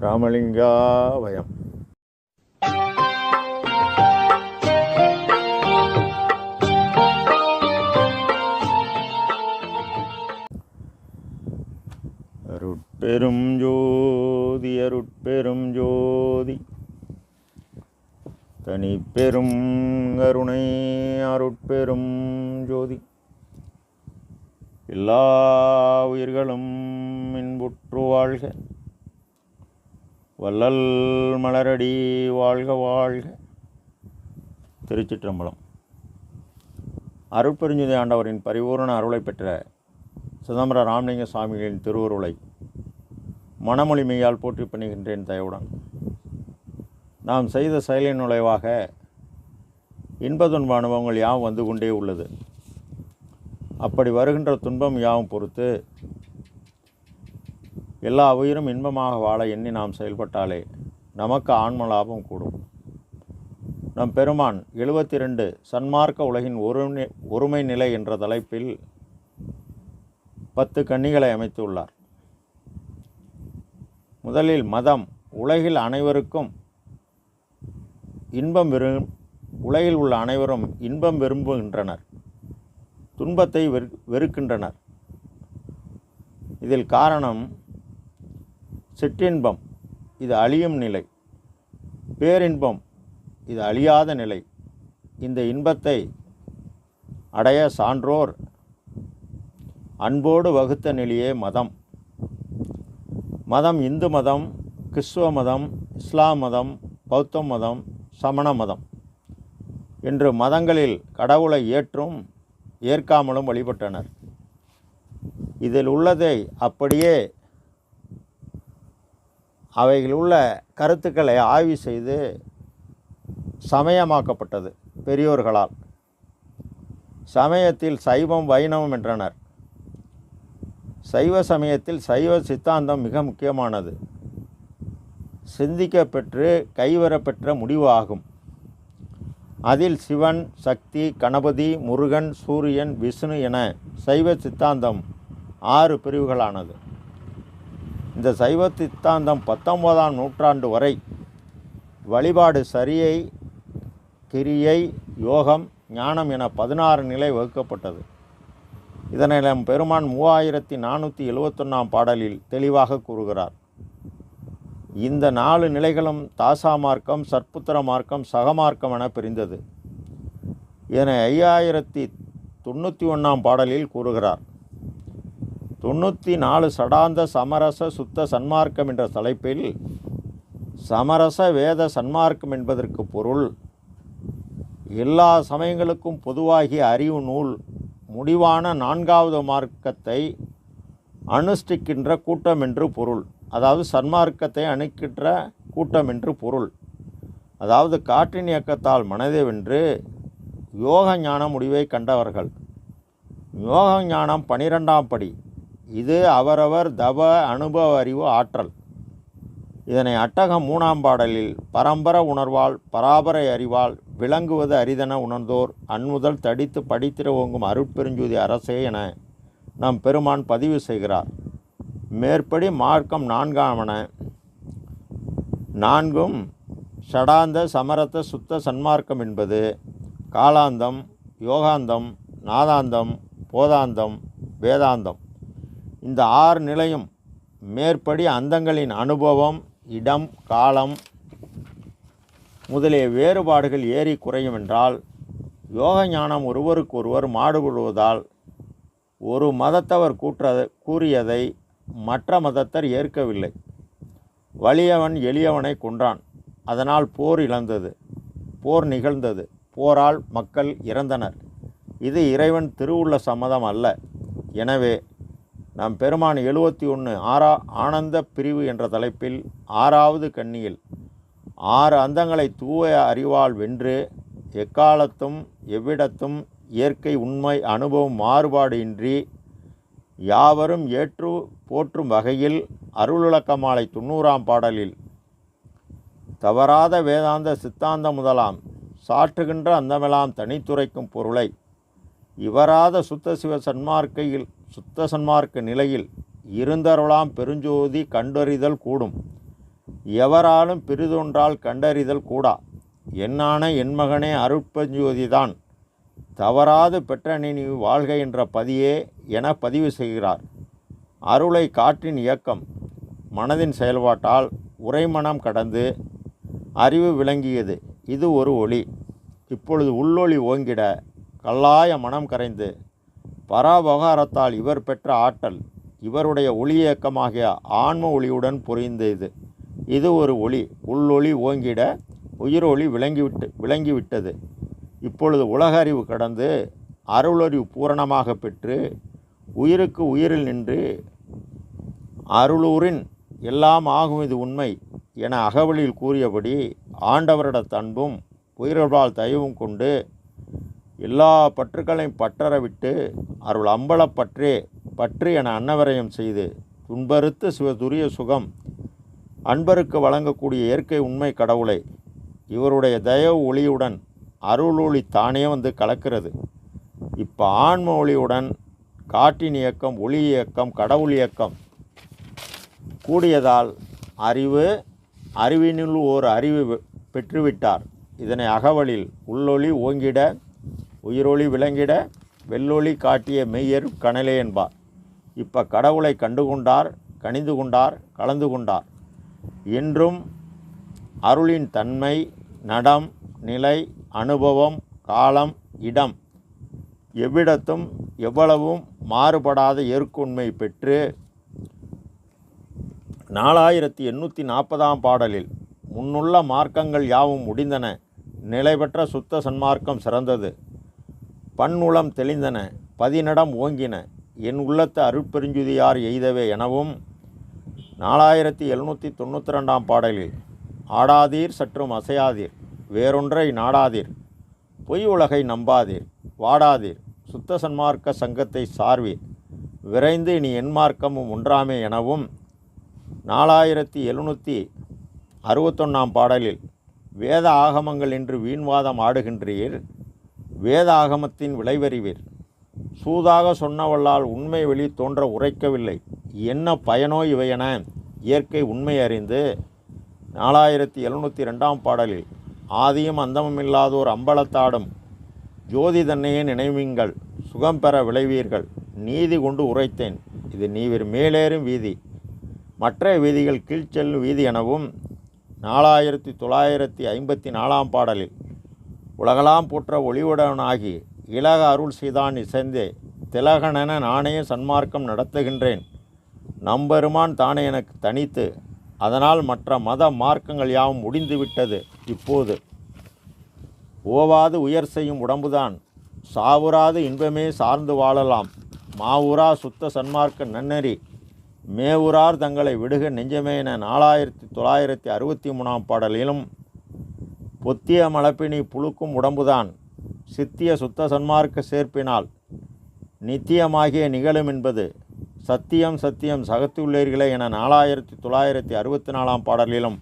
ராமலிங்காவயம். அருட்பெரும் ஜோதி அருட்பெரும் ஜோதி. தனி பெரும் கருணை அருட்பெரும் ஜோதி. எல்லா உயிர்களும் இன்புற்று வாழ்க. வள்ளல் மலரடி வாழ்க வாழ்க. திருச்சிற்றம்பலம். அருட்பெருஞ்சுதி ஆண்டவரின் பரிபூரண அருளை பெற்ற சிதம்பர ராமலிங்க சுவாமிகளின் திருவுருளை மனமொழிமையால் போற்றி பண்ணுகின்றேன் தயவுடன். நாம் செய்த செயலின் நுழைவாக இன்ப துன்ப அனுபவங்கள் யாவும் வந்து கொண்டே உள்ளது. அப்படி வருகின்ற துன்பம் யாவும் பொறுத்து எல்லா உயிரும் இன்பமாக வாழ எண்ணி நாம் செயல்பட்டாலே நமக்கு ஆன்ம லாபம் கூடும். நம் பெருமான் எழுபத்தி ரெண்டு சன்மார்க்க உலகின் ஒருமை ஒருமை நிலை என்ற தலைப்பில் பத்து கன்னிகளை அமைத்துள்ளார். முதலில் மதம். உலகில் அனைவருக்கும் இன்பம் விரும் உலகில் உள்ள அனைவரும் இன்பம் விரும்புகின்றனர். துன்பத்தை வெறு வெறுக்கின்றனர். இதில் காரணம் சிற்றின்பம் இது அழியும் நிலை. பேரின்பம் இது அழியாத நிலை. இந்த இன்பத்தை அடைய சான்றோர் அன்போடு வகுத்த நிலையே மதம். மதம் இந்து மதம் கிறிஸ்துவ மதம் இஸ்லாம் மதம் பௌத்த மதம் சமண மதம். என்று மதங்களில் கடவுளை ஏற்றும் ஏற்காமலும் வழிபட்டனர். இதில் உள்ளதை அப்படியே அவைகள் உள்ள கருத்துக்களை ஆய்வு செய்து சமயமாக்கப்பட்டது பெரியோர்களால். சமயத்தில் சைவம் வைணவம் என்றனர். சைவ சமயத்தில் சைவ சித்தாந்தம் மிக முக்கியமானது. சிந்திக்க பெற்று கைவரப்பெற்ற முடிவு ஆகும். அதில் சிவன் சக்தி கணபதி முருகன் சூரியன் விஷ்ணு என சைவ சித்தாந்தம் ஆறு பிரிவுகளானது. இந்த சைவ சித்தாந்தம் பத்தொன்பதாம் நூற்றாண்டு வரை வழிபாடு சரியை கிரியை யோகம் ஞானம் என பதினாறு நிலை வகுக்கப்பட்டது. இதனை நம் பெருமான் மூவாயிரத்தி நானூற்றி எழுவத்தொன்னாம் பாடலில் தெளிவாக கூறுகிறார். இந்த நாலு நிலைகளும் தாசா மார்க்கம் சற்புத்திர மார்க்கம் சகமார்க்கம் என பிரிந்தது. இதனை ஐயாயிரத்தி தொண்ணூற்றி ஒன்றாம் பாடலில் கூறுகிறார். தொண்ணூற்றி நாலு சடாந்த சமரச சுத்த சன்மார்க்கம் என்ற தலைப்பில் சமரச வேத சன்மார்க்கம் என்பதற்கு பொருள் எல்லா சமயங்களுக்கும் பொதுவாகிய அறிவு நூல் முடிவான நான்காவது மார்க்கத்தை அனுஷ்டிக்கின்ற கூட்டம் என்று பொருள். அதாவது சன்மார்க்கத்தை அணுக்கின்ற கூட்டம் என்று பொருள். அதாவது காற்றின் இயக்கத்தால் மனதை வென்று யோக ஞான முடிவை கண்டவர்கள். யோக ஞானம் பனிரெண்டாம் படி. இது அவரவர் தவ அனுபவ அறிவு ஆற்றல். இதனை அட்டகம் மூணாம் பாடலில் பரம்பர உணர்வால் பராபரை அறிவால் விளங்குவது அரிதென உணர்ந்தோர் அன்முதல் தடித்து படித்திர ஓங்கும் அருட்பெருஞ்சூதி அரசே என நம் பெருமான் பதிவு செய்கிறார். மேற்படி மார்க்கம் நான்காமன நான்கும் ஷடாந்த சமரத்த சுத்த சன்மார்க்கம் என்பது காலாந்தம் யோகாந்தம் நாதாந்தம் போதாந்தம் வேதாந்தம். இந்த ஆறு நிலையும் மேற்படி அந்தங்களின் அனுபவம் இடம் காலம் முதலிய வேறுபாடுகள் ஏறி குறையும் என்றால் யோக ஞானம் ஒருவருக்கொருவர் மாடுபடுவதால் ஒரு மதத்தவர் கூற்ற கூறியதை மற்ற மதத்தர் ஏற்கவில்லை. வலியவன் எளியவனை கொன்றான். அதனால் போர் இழந்தது. போர் நிகழ்ந்தது. போரால் மக்கள் இறந்தனர். இது இறைவன் திருவுள்ள சம்மதம் அல்ல. எனவே நம் பெருமான் எழுபத்தி ஒன்று ஆறா ஆனந்த பிரிவு என்ற தலைப்பில் ஆறாவது கன்னியில் ஆறு அந்தங்களை தூய அறிவால் வென்று எக்காலத்தும் எவ்விடத்தும் இயற்கை உண்மை அனுபவம் மாறுபாடு இன்றி யாவரும் ஏற்று போற்றும் வகையில் அருளுலக்கமாலை தொண்ணூறாம் பாடலில் தவறாத வேதாந்த சித்தாந்த முதலாம் சாற்றுகின்ற அந்தமெல்லாம் தனித்துரைக்கும் பொருளை இவராத சுத்த சிவ சன்மார்க்கையில் சுத்த சன்மார்க்க நிலையில் இருந்தருளாம் பெருஞ்சோதி கண்டறிதல் கூடும். எவராலும் பிரிதொன்றால் கண்டறிதல் கூடா? என்னான என் மகனே அருட்பஞ்சோதிதான். தவறாது பெற்ற நினி வாழ்க என்ற பதியே என பதிவு செய்கிறார். அருளை காற்றின் இயக்கம் மனதின் செயல்பாட்டால் உரைமனம் கடந்து அறிவு விளங்கியது. இது ஒரு ஒளி. இப்பொழுது உள்ளொளி ஓங்கிட கல்லாய மனம் கரைந்து பராபகாரத்தால் இவர் பெற்ற ஆற்றல் இவருடைய ஒளி இயக்கமாகிய ஆன்ம ஒளியுடன் புரிந்தது. இது ஒரு ஒளி உள்ளொளி ஓங்கிட உயிரொளி விளங்கிவிட்டு விளங்கிவிட்டது. இப்பொழுது உலக அறிவு கடந்து அருளறிவு பூரணமாக பெற்று உயிருக்கு உயிரில் நின்று அருளூரின் எல்லாம் ஆகும் இது உண்மை என அகவலில் கூறியபடி ஆண்டவரிட தன்பும் உயிர்களால் தயவும் கொண்டு எல்லா பற்றுக்களையும் பற்றற விட்டு அருள் அம்பலப்பற்றே பற்று என அன்னவரையும் செய்து துன்பறுத்து சிவதுரிய சுகம் அன்பருக்கு வழங்கக்கூடிய இயற்கை உண்மை கடவுளை இவருடைய தயவு ஒளியுடன் அருள் ஒளி தானே வந்து கலக்கிறது. இப்போ ஆன்ம ஒளியுடன் காற்றின் இயக்கம் ஒளி இயக்கம் கடவுள் இயக்கம் கூடியதால் அறிவு அறிவினுள் ஓர் அறிவு பெற்றுவிட்டார். இதனை அகவலில் உள்ளொளி ஓங்கிட உயிரொளி விளங்கிட வெள்ளொளி காட்டிய மெய்யர் கனலே என்பார் இப்போ கடவுளை கண்டுகொண்டார் கணிந்து கொண்டார் கலந்து கொண்டார். என்றும் அருளின் தன்மை நடம் நிலை அனுபவம் காலம் இடம் எவ்விடத்தும் எவ்வளவும் மாறுபடாத ஏற்குண்மை பெற்று நாலாயிரத்தி எண்ணூற்றி நாற்பதாம் பாடலில் முன்னுள்ள மார்க்கங்கள் யாவும் முடிந்தன. நிலைபெற்ற சுத்த சன்மார்க்கம் சிறந்தது. பன்னுளம் தெளிந்தன பதினடம் ஓங்கின என் உள்ளத்து அருட்பெருஞ்சுதியார் எய்தவே எனவும் நாலாயிரத்தி எழுநூற்றி தொண்ணூற்றி ரெண்டாம் பாடலில் ஆடாதீர் சற்றும் அசையாதீர் வேறொன்றை நாடாதீர் பொய் உலகை நம்பாதீர் வாடாதீர் சுத்த சன்மார்க்க சங்கத்தை சார்வீர் விரைந்து இனி என் மார்க்கமும் ஒன்றாமே எனவும் நாலாயிரத்தி எழுநூற்றி அறுபத்தொன்னாம் பாடலில் வேத ஆகமங்கள் என்று வீண்வாதம் ஆடுகின்றீர் வேதாகமத்தின் விளைவறிவீர் சூதாக சொன்னவல்லால் உண்மை வெளி தோன்ற உரைக்கவில்லை. என்ன பயனோ இவையென இயற்கை உண்மை அறிந்து நாலாயிரத்தி எழுநூற்றி ரெண்டாம் பாடலில் ஆதியும் அந்தமும் இல்லாதோர் அம்பலத்தாடும் ஜோதி தன்னையே நினைவீங்கள் சுகம் பெற விளைவீர்கள் நீதி கொண்டு உரைத்தேன். இது நீவிர் மேலேறும் வீதி மற்ற வீதிகள் கீழ்ச்செல்லும் வீதி எனவும் நாலாயிரத்தி தொள்ளாயிரத்தி ஐம்பத்தி நாலாம் பாடலில் உலகலாம் போற்ற ஒளிவுடனாகி இலக அருள் செய்தான் இசைந்தே திலகனென நானே சன்மார்க்கம் நடத்துகின்றேன். நம்பெருமான் தானே எனக்கு தனித்து அதனால் மற்ற மத மார்க்கங்கள் யாவும் முடிந்துவிட்டது இப்போது. ஓவாது உயர் செய்யும் உடம்புதான் சாவுறாது இன்பமே சார்ந்து வாழலாம். மாவுரா சுத்த சன்மார்க்க நன்னெறி மேவுரார் தங்களை விடுக நெஞ்சமே என நாலாயிரத்தி தொள்ளாயிரத்தி அறுபத்தி மூணாம் பாடலிலும் பொத்திய மலப்பினி புழுக்கும் உடம்புதான். சித்திய சுத்த சன்மார்க்க சேர்ப்பினால் நித்தியமாகிய நிகழும் என்பது சத்தியம் சத்தியம் சகத்துள்ளீர்களே என நாலாயிரத்தி தொள்ளாயிரத்தி அறுபத்தி நாலாம் பாடலிலும்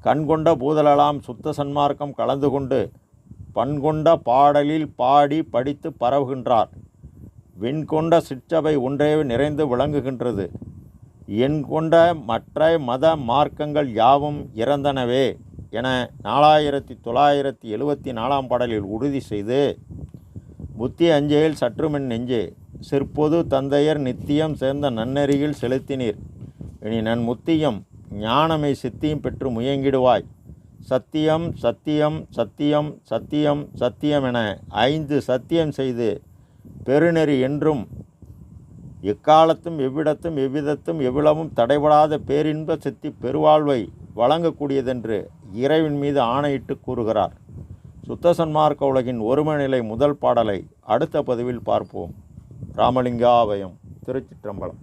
கண்கொண்ட பூதலலாம் சுத்த சன்மார்க்கம் கலந்து கொண்டு பண்கொண்ட பாடலில் பாடி படித்து பரவுகின்றார். வெண்கொண்ட சிற்றபை ஒன்றே நிறைந்து விளங்குகின்றது. என் கொண்ட மற்ற மத மார்க்கங்கள் யாவும் இறந்தனவே. என நாலாயிரத்தி தொள்ளாயிரத்தி எழுவத்தி நாலாம் பாடலில் உறுதி செய்து புத்தி அஞ்சையில் சற்றுமென் நெஞ்சு சிற்பொது தந்தையர் நித்தியம் சேர்ந்த நன்னெறியில் செலுத்தினீர். இனி நன் முத்தியம் ஞானமை சித்தியும் பெற்று முயங்கிடுவாய். சத்தியம் சத்தியம் சத்தியம் சத்தியம் சத்தியம் என ஐந்து சத்தியம் செய்து பெருநெறி என்றும் எக்காலத்தும் எவ்விடத்தும் எவ்விதத்தும் எவ்வளவும் தடைபடாத பேரின்ப சித்தி பெருவாழ்வை வழங்கக்கூடியதென்று இறைவின் மீது ஆணையிட்டு கூறுகிறார். சுத்த சன்மார்க்க உலகின் ஒருமநிலை முதல் பாடலை அடுத்த பதிவில் பார்ப்போம். ராமலிங்காவயம் திருச்சிற்றம்பலம்.